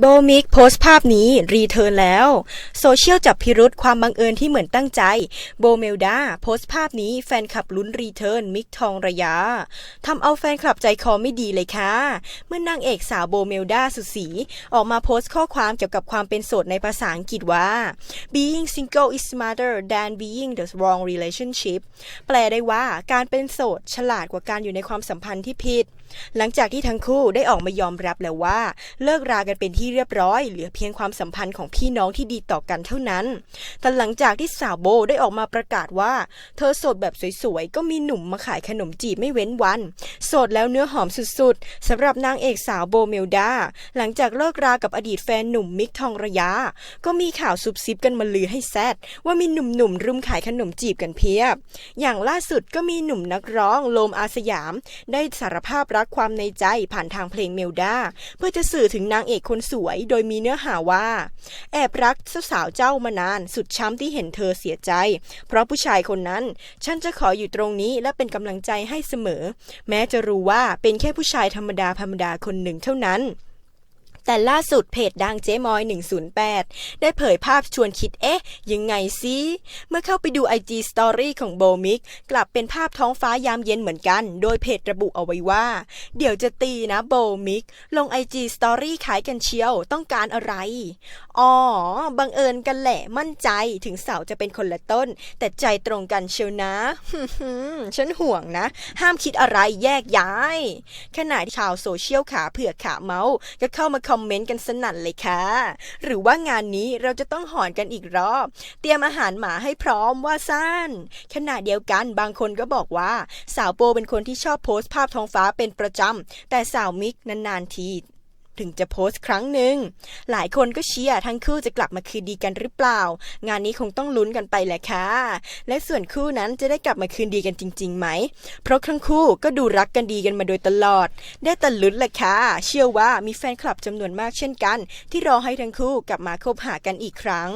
โบมิกโพสต์ภาพนี้ รีเทิร์นแล้ว โซเชียลจับพิรุษความบังเอิญที่เหมือนตั้งใจ โบเมลดาโพสต์ภาพนี้แฟนคลับลุ้นรีเทิร์นมิกทองระยะทำเอาแฟนคลับใจคอไม่ดีเลยค่ะ เมื่อนางเอกสาวโบเมลดาสุสี ออกมาโพสต์ข้อความเกี่ยวกับความเป็นโสดในภาษาอังกฤษว่า being single is smarter than being the wrong relationship แปลได้ว่าการเป็นโสดฉลาดกว่าการอยู่ในความสัมพันธ์ที่ผิด หลังจากที่ทั้งคู่ได้ออกมายอมรับแล้วว่า เลิกรากันเป็นที่เรียบร้อย เหลือเพียงความสัมพันธ์ของพี่น้องที่ดีต่อกันเท่านั้น แต่หลังจากที่สาวโบได้ออกมาประกาศว่า เธอโสดแบบสวยๆ ก็มีหนุ่มมาขายขนมจีบไม่เว้นวันโสดแล้วเนื้อหอมสุดๆสำหรับนางเอกสาวโบเมลดา หลังจากเลิกรากับอดีตแฟนหนุ่มมิกทองระยะ ก็มีข่าวซุบซิบกันมาลือให้แซดว่ามีหนุ่มๆรุมขายขนมจีบกันเพียบ อย่างล่าสุดก็มีหนุ่มนักร้องโลมอาสยาม ได้สารภาพรักความในใจผ่านทางเพลงเมลดา เพื่อจะสื่อถึงนางเอกคนสวย โดยมีเนื้อหาว่า แอบรักสาวเจ้ามานาน สุดช้ำที่เห็นเธอเสียใจ เพราะผู้ชายคนนั้น ฉันจะขออยู่ตรงนี้และเป็นกำลังใจให้เสมอ แม้จะรู้ว่าเป็นแค่ผู้ชายธรรมดาธรรมดาคนหนึ่งเท่านั้น แต่ล่าสุดเพจดังเจ๊มอย 108 ได้เผยภาพชวนคิดเอ๊ะ ยังไงซิเมื่อเข้าไปดู IG Story ของโบมิก กลับเป็นภาพท้องฟ้ายามเย็นเหมือนกัน โดยเพจระบุเอาไว้ว่า เดี๋ยวจะตีนะโบมิก ลง IG Story ขายกันเชียวต้องการอะไรอ๋อบังเอิญกันแหละมั่นใจถึงเสาจะเป็นคนละต้น แต่ใจตรงกันเชียวนะฉันห่วงนะ ห้ามคิดอะไรแยกย้าย ขณะที่ชาวโซเชียลขาเผือกขาเมาส์ก็เข้ามาคอมเมนต์กันสนั่นเลยค่ะ หรือว่างานนี้เราจะต้องหอนกันอีกรอบ เตรียมอาหารหมาให้พร้อมว่าสั้นขณะเดียวกันบางคนก็บอกว่า สาวโปเป็นคนที่ชอบโพสต์ภาพท้องฟ้าเป็นประจำแต่สาวมิกนานๆที ถึงจะโพสต์ครั้งหนึ่ง หลายคนก็เชียร์ทั้งคู่จะกลับมาคืนดีกันหรือเปล่า งานนี้คงต้องลุ้นกันไปแหละค่ะ และส่วนคู่นั้นจะได้กลับมาคืนดีกันจริงๆไหม เพราะทั้งคู่ก็ดูรักกันดีกันมาโดยตลอด ได้แต่ลุ้นแหละค่ะ เชื่อว่ามีแฟนคลับจำนวนมากเช่นกัน ที่รอให้ทั้งคู่กลับมาคบหากันอีกครั้ง